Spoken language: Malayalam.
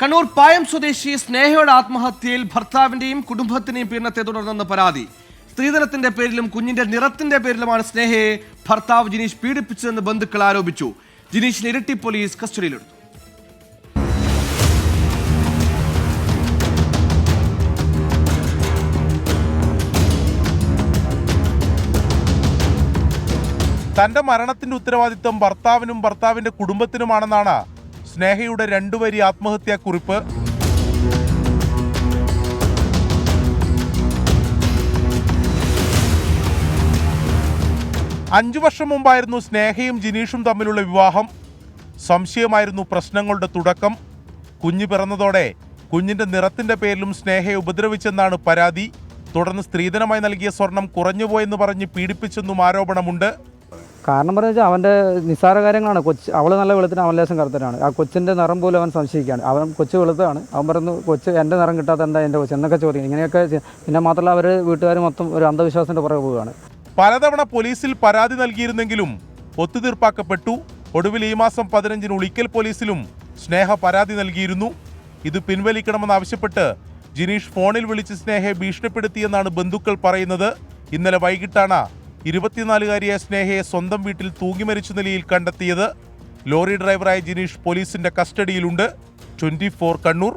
കണ്ണൂർ പായം സ്വദേശി സ്നേഹയുടെ ആത്മഹത്യയിൽ ഭർത്താവിന്റെയും കുടുംബത്തിന്റെയും പീഡനത്തെ തുടർന്നെന്ന് പരാതി. സ്ത്രീധനത്തിന്റെ പേരിലും കുഞ്ഞിന്റെ നിറത്തിന്റെ പേരിലുമാണ് സ്നേഹയെ ഭർത്താവ് ജിനീഷ് പീഡിപ്പിച്ചതെന്ന് ബന്ധുക്കൾ ആരോപിച്ചു. ജിനീഷിനെ ഇരട്ടി പോലീസ് കസ്റ്റഡിയിലെടുത്തു. തന്റെ മരണത്തിന്റെ ഉത്തരവാദിത്വം ഭർത്താവിനും ഭർത്താവിന്റെ കുടുംബത്തിനുമാണെന്നാണ് സ്നേഹയുടെ രണ്ടുവരി ആത്മഹത്യാ കുറിപ്പ് അഞ്ചു വർഷം മുമ്പായിരുന്നു സ്നേഹയും ജിനീഷും തമ്മിലുള്ള വിവാഹം. സംശയമായിരുന്നു പ്രശ്നങ്ങളുടെ തുടക്കം. കുഞ്ഞ് പിറന്നതോടെ കുഞ്ഞിന്റെ നിറത്തിന്റെ പേരിലും സ്നേഹയെ ഉപദ്രവിച്ചെന്നാണ് പരാതി. തുടർന്ന് സ്ത്രീധനമായി നൽകിയ സ്വർണം കുറഞ്ഞുപോയെന്ന് പറഞ്ഞ് പീഡിപ്പിച്ചെന്നും ആരോപണമുണ്ട്. കാരണം പറഞ്ഞു വെച്ചാൽ അവന്റെ നിസ്സാര കാര്യങ്ങളാണ്. കൊച്ച് അവൾ നല്ല വെളുത്തിന് അവൻ ലേശം കറുത്തരാണ് ആ കൊച്ചിന്റെ നിറം പോലും അവൻ സംശയിക്കുകയാണ്. അവൻ കൊച്ച് വെളുത്താണ് അവൻ പറഞ്ഞു കൊച്ച് എന്റെ നിറം കിട്ടാത്ത എന്താ എന്റെ കൊച്ച്? എന്നൊക്കെ ചോദിക്കും. ഇങ്ങനെയൊക്കെ പിന്നെ മാത്രമല്ല അവർ വീട്ടുകാർ മൊത്തം ഒരു അന്ധവിശ്വാസത്തിന്റെ പുറകെ പോവുകയാണ്. പലതവണ പോലീസിൽ പരാതി നൽകിയിരുന്നെങ്കിലും ഒത്തുതീർപ്പാക്കപ്പെട്ടു. ഒടുവിൽ ഈ മാസം പതിനഞ്ചിന് ഉളിക്കൽ പോലീസിലും സ്നേഹ പരാതി നൽകിയിരുന്നു. ഇത് പിൻവലിക്കണമെന്നാവശ്യപ്പെട്ട് ജിനീഷ് ഫോണിൽ വിളിച്ച് സ്നേഹയെ ഭീഷണിപ്പെടുത്തിയെന്നാണ് ബന്ധുക്കൾ പറയുന്നത്. ഇന്നലെ വൈകിട്ടാണ് ഇരുപത്തിനാലുകാരിയായ സ്നേഹയെ സ്വന്തം വീട്ടിൽ തൂങ്ങി മരിച്ച നിലയിൽ കണ്ടെത്തിയത് ലോറി ഡ്രൈവറായ ജിനീഷ് പോലീസിന്റെ കസ്റ്റഡിയിലുണ്ട്. ട്വന്റി കണ്ണൂർ.